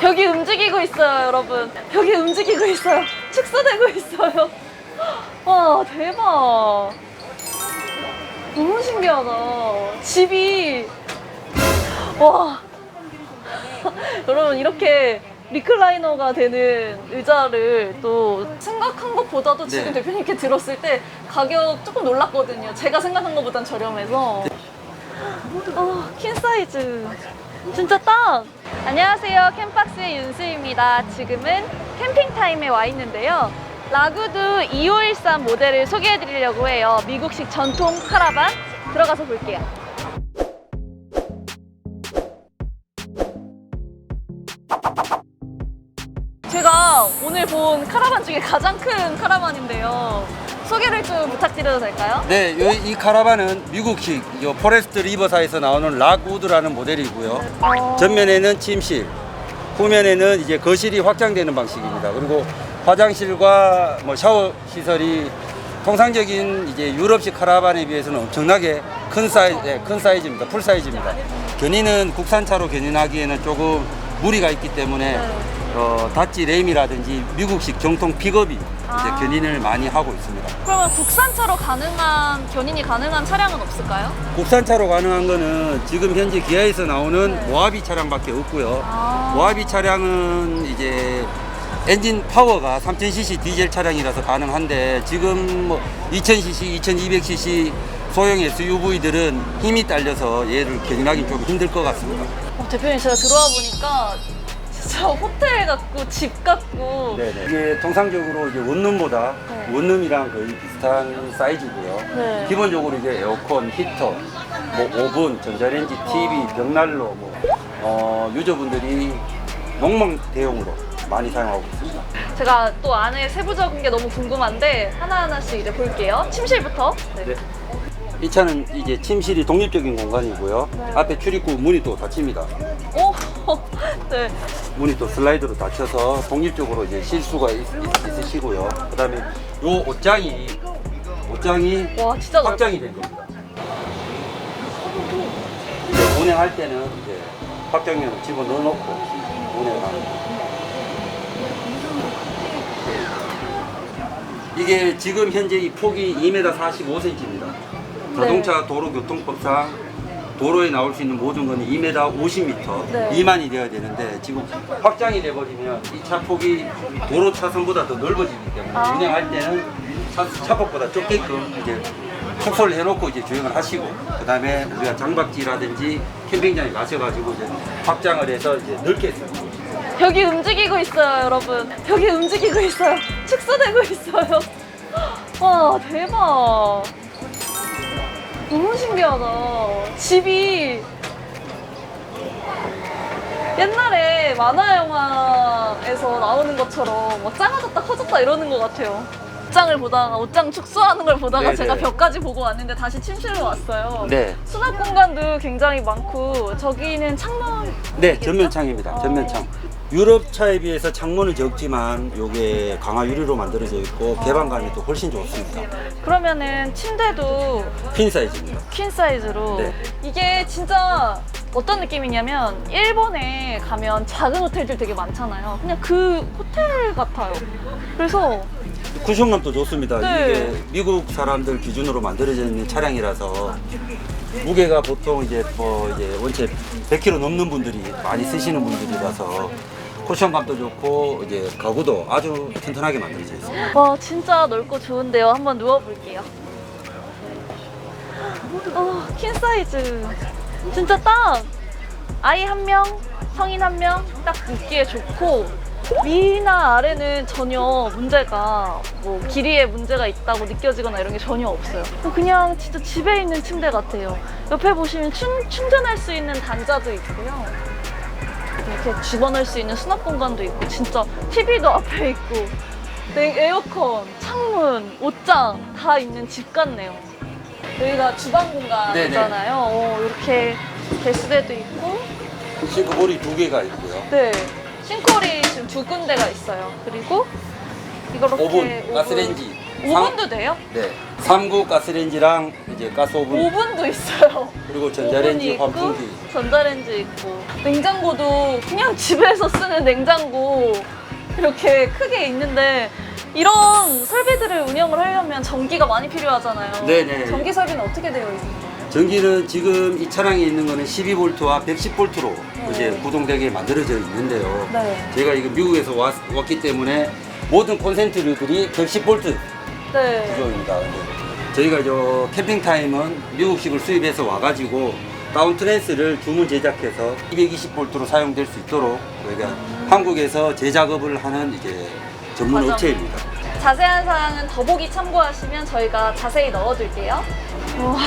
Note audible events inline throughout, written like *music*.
벽이 움직이고 있어요, 여러분. 벽이 움직이고 있어요. 축소되고 있어요. 와, 대박. 너무 신기하다. 집이. 와. 여러분, 이렇게 리클라이너가 되는 의자를 또 생각한 것보다도 지금 네. 대표님께 들었을 때 가격 조금 놀랐거든요. 제가 생각한 것보단 저렴해서. 어, 퀸 사이즈. 진짜 딱! 안녕하세요. 캠박스의 윤수입니다. 지금은 캠핑 타임에 와 있는데요. 라구드 2513 모델을 소개해 드리려고 해요. 미국식 전통 카라반. 들어가서 볼게요. 제가 오늘 본 카라반 중에 가장 큰 카라반인데요. 소개를 좀 부탁드려도 될까요? 네, 요- 이 카라반은 미국식 요 포레스트 리버사에서 나오는 락우드라는 모델이고요. 어, 전면에는 침실, 후면에는 이제 거실이 확장되는 방식입니다. 그리고 화장실과 뭐 샤워 시설이 통상적인 이제 유럽식 카라반에 비해서는 엄청나게 큰 사이즈, 네, 큰 사이즈입니다. 풀 사이즈입니다. 견인은 국산차로 견인하기에는 조금 무리가 있기 때문에 네. 어, 다찌 램이라든지 미국식 정통 픽업이 아. 이제 견인을 많이 하고 있습니다. 그러면 국산차로 가능한 견인이 가능한 차량은 없을까요? 국산차로 가능한 거는 지금 현재 기아에서 나오는 네. 모하비 차량밖에 없고요. 아. 모하비 차량은 이제 엔진 파워가 3000cc 디젤 차량이라서 가능한데 지금 뭐 2000cc, 2200cc 소형 SUV들은 힘이 딸려서 얘를 견인하기 좀 힘들 것 같습니다. 어, 대표님 제가 들어와 보니까 진짜 호텔 같고 집 같고 네네. 이게 통상적으로 이제 원룸보다 네. 원룸이랑 거의 비슷한 사이즈고요. 네. 기본적으로 이제 에어컨, 히터, 뭐 오븐, 전자레인지, TV, 벽난로, 뭐 어, 유저분들이 농망 대용으로 많이 사용하고 있습니다. 제가 또 안에 세부적인 게 너무 궁금한데 하나하나씩 이제 볼게요. 침실부터. 네. 네. 이 차는 이제 침실이 독립적인 공간이고요. 네. 앞에 출입구 문이 또 닫힙니다. 오, 네. 문이 또 슬라이드로 닫혀서 독립적으로 이제 실 수가 있, 으시고요 그 다음에 요 옷장이 옷장이 와 진짜. 확장이 된 겁니다. 이제 운행할 때는 이제 확장형을 집어 넣어놓고 운행을 합니다. 이게 지금 현재 이 폭이 2m 45cm입니다. 자동차 도로교통법상 도로에 나올 수 있는 모든 건 2m 50m 네. 미만이 되어야 되는데 지금 확장이 돼버리면 이 차 폭이 도로 차선보다 더 넓어지기 때문에 아. 운행할 때는 차, 차폭보다 좁게끔 이제 축소를 해놓고 이제 주행을 하시고 그 다음에 우리가 장박지라든지 캠핑장에 가셔가지고 이제 확장을 해서 이제 넓게 했습니다. 벽이 움직이고 있어요, 여러분. 벽이 움직이고 있어요. 축소되고 있어요. *laughs* 와, 대박. 너무 신기하다. 집이 옛날에 만화 영화에서 나오는 것처럼 뭐 작아졌다 커졌다 이러는 것 같아요. 옷장을 보다가 옷장 축소하는 걸 보다가 네네. 제가 벽까지 보고 왔는데 다시 침실로 왔어요. 네. 수납 공간도 굉장히 많고 저기는 창문 네, 전면창입니다. 어. 전면창. 유럽 차에 비해서 창문은 적지만 요게 강화 유리로 만들어져 있고 개방감이 또 훨씬 좋습니다. 그러면은 침대도 퀸 사이즈입니다. 퀸 사이즈로 네. 이게 진짜 어떤 느낌이냐면 일본에 가면 작은 호텔들 되게 많잖아요. 그냥 그 호텔 같아요. 그래서 쿠션감도 좋습니다. 네. 이게 미국 사람들 기준으로 만들어져 있는 차량이라서 무게가 보통 이제 뭐 이제 원체 100kg 넘는 분들이 많이 쓰시는 분들이라서 쿠션감도 좋고 이제 가구도 아주 튼튼하게 만들어져 있습니다. 와 진짜 넓고 좋은데요. 한번 누워볼게요. 어, 퀸 사이즈. 진짜 딱 아이 한 명, 성인 한 명 딱 눕기에 좋고 위나 아래는 전혀 문제가 뭐 길이에 문제가 있다고 느껴지거나 이런 게 전혀 없어요. 그냥 진짜 집에 있는 침대 같아요. 옆에 보시면 충, 충전할 수 있는 단자도 있고요. 이렇게 집어넣을 수 있는 수납 공간도 있고 진짜 TV도 *laughs* 앞에 있고 네, 에어컨, 창문, 옷장 다 있는 집 같네요. 여기가 주방 공간이잖아요. 어, 이렇게 개수대도 있고 싱크볼이 두 개가 있고요. 네 싱크홀이 지금 두 군데가 있어요. 그리고 이거 이렇게 오븐, 가스레인지, 오븐도 돼요? 네. 3구 가스레인지랑 이제 가스 오븐 오븐도 있어요. 그리고 *laughs* 전자레인지 오븐이 있고, 환풍기. 전자레인지 있고 냉장고도 그냥 집에서 쓰는 냉장고 이렇게 크게 있는데 이런 설비들을 운영을 하려면 전기가 많이 필요하잖아요. 네네. 전기 설비는 어떻게 되어 있나요? 전기는 지금 이 차량에 있는 거는 12V와 110V로 네. 이제 구동되게 만들어져 있는데요. 네. 제가 이거 미국에서 왔, 기 때문에 모든 콘센트들이 110V 네. 구조입니다. 근데 저희가 저 캠핑 타임은 미국식을 수입해서 와가지고 다운 트랜스를 주문 제작해서 220V로 사용될 수 있도록 저희가 한국에서 제작업을 하는 이제 전문 과정. 업체입니다. 자세한 사항은 더보기 참고하시면 저희가 자세히 넣어둘게요. 와,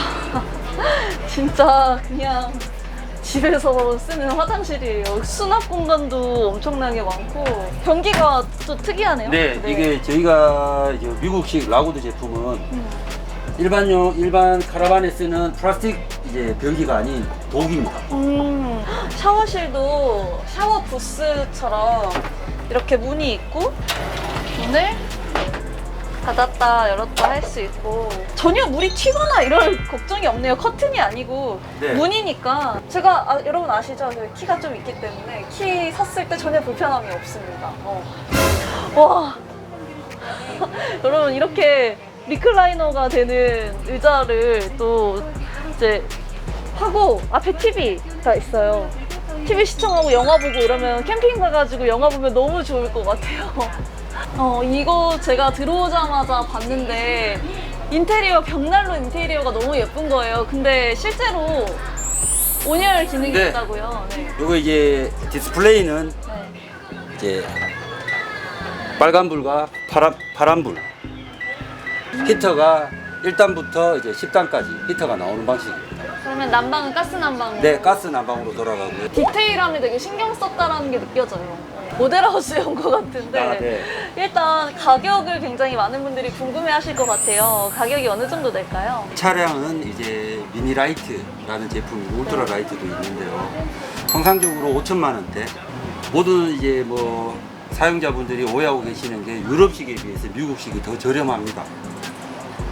*laughs* 진짜 그냥 집에서 쓰는 화장실이에요. 수납 공간도 엄청나게 많고 변기가 또 특이하네요. 네, 이게 저희가 이제 미국식 라구드 제품은 음. 일반용 일반 카라반에 쓰는 플라스틱 이제 변기가 아닌 독입니다. 음, 샤워실도 샤워 부스처럼 이렇게 문이 있고 문을 닫았다 열었다 할 수 있고 전혀 물이 튀거나 이럴 걱정이 없네요 커튼이 아니고 네. 문이니까 제가 아, 여러분 아시죠 저 키가 좀 있기 때문에 키 섰을 때 전혀 불편함이 없습니다 어. 와 *laughs* 여러분 이렇게 리클라이너가 되는 의자를 또 이제 하고 앞에 TV가 있어요. TV 시청하고 영화 보고 이러면 캠핑 가가지고 영화 보면 너무 좋을 것 같아요. *laughs* 어, 이거 제가 들어오자마자 봤는데 인테리어, 벽난로 인테리어가 너무 예쁜 거예요. 근데 실제로 온열 기능이 네. 있다고요. 네. 그리고 이제 디스플레이는 네. 이제 빨간불과 파란, 파란불 히터가 1단부터 이제 10단까지 히터가 나오는 방식입니다. 그러면 난방은 가스 난방으로. 네, 가스 난방으로 돌아가고요. 디테일함이 되게 신경 썼다라는 게 느껴져요. 모델하우스인 것 같은데 아, 네. 일단 가격을 굉장히 많은 분들이 궁금해하실 것 같아요. 가격이 어느 정도 될까요? 차량은 이제 미니라이트라는 제품이 울트라 라이트도 있는데요. 통상적으로 5천만 원대. 모든 이제 뭐 사용자분들이 오해하고 계시는 게 유럽식에 비해서 미국식이 더 저렴합니다.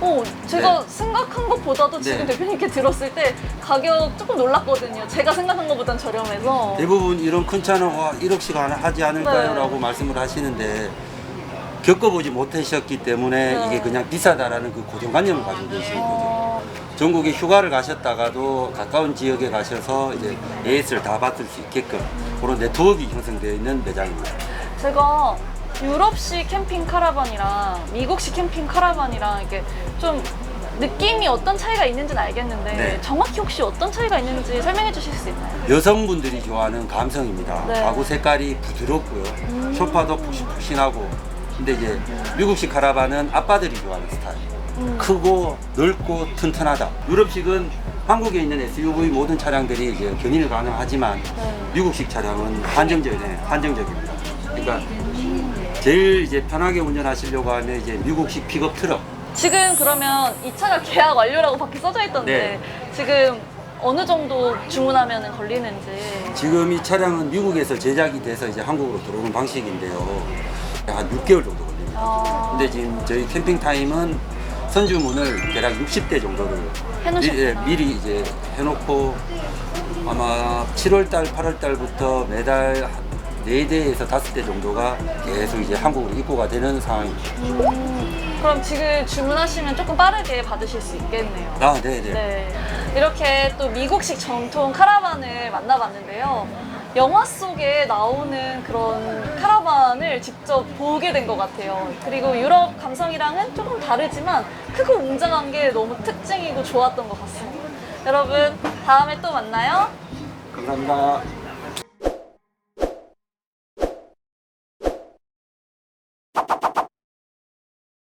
어, 제가 네. 생각한 것보다도 지금 네. 대표님께 들었을 때 가격 조금 놀랐거든요. 제가 생각한 것보단 저렴해서. 대부분 이런 큰 차는 와 1억씩 안 하지 않을까요? 네. 라고 말씀을 하시는데 겪어보지 못하셨기 때문에 네. 이게 그냥 비싸다라는 그 고정관념을 가지고 계시는 거죠. 어, 전국에 휴가를 가셨다가도 가까운 지역에 가셔서 이제 AS를 다 받을 수 있게끔 그런 네트워크가 형성되어 있는 매장입니다. 제가 유럽식 캠핑 카라반이랑 미국식 캠핑 카라반이랑 이게 좀 느낌이 어떤 차이가 있는지는 알겠는데 네. 정확히 혹시 어떤 차이가 있는지 설명해 주실 수 있나요? 여성분들이 좋아하는 감성입니다. 네. 가구 색깔이 부드럽고요. 음. 소파도 푹신푹신하고. 근데 이제 미국식 카라반은 아빠들이 좋아하는 스타일. 음. 크고 넓고 튼튼하다. 유럽식은 한국에 있는 SUV 모든 차량들이 이제 견인을 가능하지만 네. 미국식 차량은 한정적, 네, 한정적입니다. 그러니까 제일 이제 편하게 운전하시려고 하면 이제 미국식 픽업 트럭. 지금 그러면 이 차가 계약 완료라고 밖에 써져 있던데 네. 지금 어느 정도 주문하면 걸리는지 지금 이 차량은 미국에서 제작이 돼서 이제 한국으로 들어오는 방식인데요. 한 6개월 정도 걸립니다. 아, 근데 지금 저희 캠핑 타임은 선주문을 대략 60대 정도를 해놓으셨구나. 미, 예, 미리 이제 해놓고 아마 7월 달, 8월 달부터 매달 4대에서 5대 정도가 계속 이제 한국으로 입고가 되는 상황입니다. 음, 그럼 지금 주문하시면 조금 빠르게 받으실 수 있겠네요. 아, 네네. 네. 이렇게 또 미국식 전통 카라반을 만나봤는데요. 영화 속에 나오는 그런 카라반을 직접 보게 된 것 같아요. 그리고 유럽 감성이랑은 조금 다르지만 크고 웅장한 게 너무 특징이고 좋았던 것 같습니다. 여러분, 다음에 또 만나요. 감사합니다.